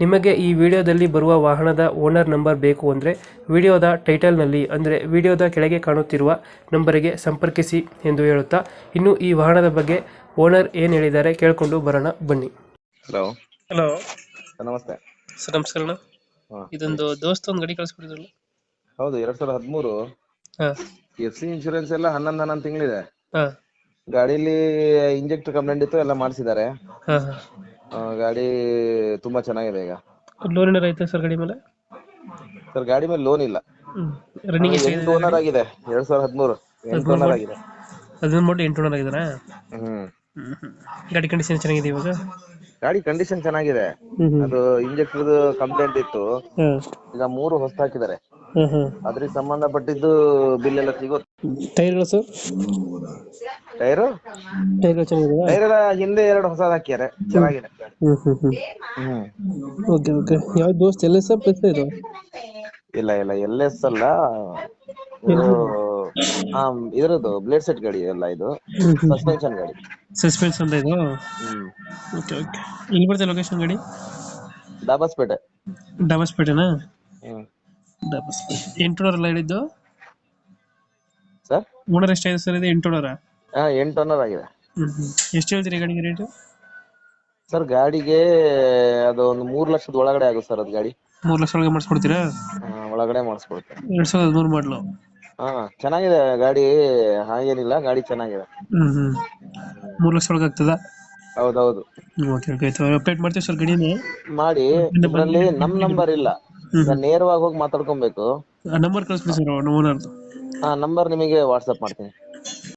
ನಿಮಗೆ ಈ ವಿಡಿಯೋದಲ್ಲಿ ಬರುವ ವಾಹನದ ಓನರ್ ನಂಬರ್ ಬೇಕು ಅಂದರೆ ವಿಡಿಯೋದ ಟೈಟಲ್ನಲ್ಲಿ ಅಂದರೆ ವಿಡಿಯೋದ ಕೆಳಗೆ ಕಾಣುತ್ತಿರುವ ನಂಬರಿಗೆ ಸಂಪರ್ಕಿಸಿ ಎಂದು ಹೇಳುತ್ತಾ ಇನ್ನು ಈ ವಾಹನದ ಬಗ್ಗೆ ಓನರ್ ಏನು ಹೇಳಿದ್ದಾರೆ ಕೇಳಿಕೊಂಡು ಬರೋಣ ಬನ್ನಿ. ಹಲೋ. ಹಲೋ. ನಮಸ್ತೆ. ಸರ್ ನಮಸ್ಕಾರ ಇದೊಂದು ದೋಸ್ತ ಒಂದು ಗಡಿ ಕಳಿಸ್ಕೊಡಿದ್ರಲ್ಲ ಹೌದು ಎರಡ್ ಸಾವಿರದ ಹದಿಮೂರು. ಹಾಂ. ಎಫ್ ಸಿ ಇನ್ಶೂರೆನ್ಸ್ ಎಲ್ಲ ಹನ್ನೊಂದು ಹನ್ನೊಂದು ತಿಂಗಳಿದೆ. ಹಾಂ. ಗಾಡಿಲಿ ಇಂಜೆಕ್ಟರ್ ಕಂಪ್ಲೇಂಟ್ ಇತ್ತು ಎಲ್ಲ ಮಾಡಿಸಿದ್ದಾರೆ. ಹಾಂ. ಗಾಡಿ ತುಂಬಾ ಚೆನ್ನಾಗಿದೆ ಈಗ. ಲೋನ್ ಏನಾರು ಐತೆ ಸರ್ ಗಾಡಿ ಮೇಲೆ? ಸರ್ ಗಾಡಿ ಮೇಲೆ ಲೋನ್ ಇಲ್ಲ. ಹ್ಞೂ ರನ್ನಿಂಗ್ ಎಂಟು ಓನರ್ ಆಗಿದೆ. ಎರಡ್ ಸಾವಿರದ ಹದಿಮೂರು. ಎಂಟು ಓನರ್ ಆಗಿದೆ. ಅದನ್ನ ಮಾಡಿ ಎಂಟು ನೂರ ಆಗಿದಾರಾ? ಹ್ಮ್. ಗಾಡಿ ಕಂಡೀಷನ್ ಚೆನ್ನಾಗಿದೆ ಇವಾಗ? ಗಾಡಿ ಕಂಡೀಷನ್ ಚೆನ್ನಾಗಿದೆ. ಅದು ಇಂಜೆಕ್ಟರ್ ಕಂಪ್ಲೇಂಟ್ ಇತ್ತು. ಹಾಂ. ಈಗ ಮೂರು ಹೊಸ ಅದ್ರಿಗೆ ಸಂಬಂಧಪಟ್ಟಿದ್ದು ಬಿಲ್ ಎಲ್ಲ ಸಿಗುತ್ತೆ ಟೈರ್ಗಳು ಸರ್? ಟೈರು? ಟೈರ್ಗಳು ಚೆನ್ನಾಗಿದೆ ಟೈರ್ ಎಲ್ಲ ಹಿಂದೆ ಎರಡು ಹೊಸದ ಹಾಕ್ಯಾರೆ ಚೆನ್ನಾಗಿದೆ. ಹ್ಮ್ ಹ್ಮ್ ಹ್ಮ್. ಹ್ಮ್. Okay okay. ಯಾವ ದೋಸ್ತ್ ಎಲ್ ಎಸ್ ಪ್ಲಸ್ ಇದು? ಇಲ್ಲ ಇಲ್ಲ ಎಲ್ ಎಸ್ ಅಲ್ಲ. ಇದು ಆ, ಇದ್ರದ್ದು ಬ್ಲೇಡ್ ಸೆಟ್ ಗಾಡಿ ಎಲ್ಲ ಇದು. ಸಸ್ಪೆನ್ಷನ್ ಗಾಡಿ. ಸಸ್ಪೆನ್ಸ್ ಅಂತ ಇದು? ಹ್ಮ್. Okay okay. ಇಲ್ಲಿ ಬರ್ತದೆ ಲೊಕೇಶನ್ ಗಾಡಿ? ಡಾಬಾಸ್ಪೇಟೆ ಡಬಸ್ಪೇಟೆನಾ ಹ್ಮ್. ಡಬಸ್ಪೇಟೆ ಎಂಟುನೂರ ಎಲ್ಲ ಹೇಳಿದ್ದು ಸರ್? ಓನರ್ ಎಷ್ಟಾಗಿದೆ ಸರ್ ಇದು? ಎಂಟುನೂರ? ಹಾ ಎಂಟು ಓನರ್ ಆಗಿದೆ ಎಷ್ಟು ಹೇಳ್ತೀರಿ ಗಾಡಿಗೆ ರೇಟು ಸರ್ ಗಾಡಿಗೆ ಅದು ಒಂದು ಮೂರ್ ಲಕ್ಷದ ಒಳಗಡೆ ಆಗುತ್ತೆ ಸರ್ ಅದು ಗಾಡಿ. ಮೂರು ಲಕ್ಷ ಒಳಗೆ ಮಾಡಿಸ್ಕೊಡ್ತೀರಾ? ಆ, ಒಳಗಡೆ ಮಾಡಿಸ್ಕೊಡ್ತೇನೆ. ಎರಡು ಸಾವಿರದ ಹದಿಮೂರು ಮಾಡಲು ಹಾ ಚೆನ್ನಾಗಿದೆ ಗಾಡಿ ಹಾಗೇನಿಲ್ಲ ಗಾಡಿ ಚೆನ್ನಾಗಿದೆ. ಹ್ಮ್ ಹ್ಮ್. ಮೂರು ಲಕ್ಷ ಒಳಗೆ ಆಗ್ತದಾ? ಹೌದೌದು. ಓಕೆ ಓಕೆ ಆಯ್ತು. ಅಪ್ಡೇಟ್ ಮಾಡ್ತೀವಿ ಸರ್ ಗಡಿನೇ. ಮಾಡಿ ಇದರಲ್ಲಿ ನಮ್ ನಂಬರ್ ಇಲ್ಲ. ಈಗ ನೇರವಾಗಿ ಹೋಗಿ ಮಾತಾಡ್ಕೊಬೇಕು. ನಂಬರ್ ಕಳಿಸ್ಬಿಡಿ ಸರ್ ಓನರ್ದು ಹಾ ನಂಬರ್ ನಿಮಗೆ ವಾಟ್ಸ್ಆ್ಯಪ್ ಮಾಡ್ತೀನಿ.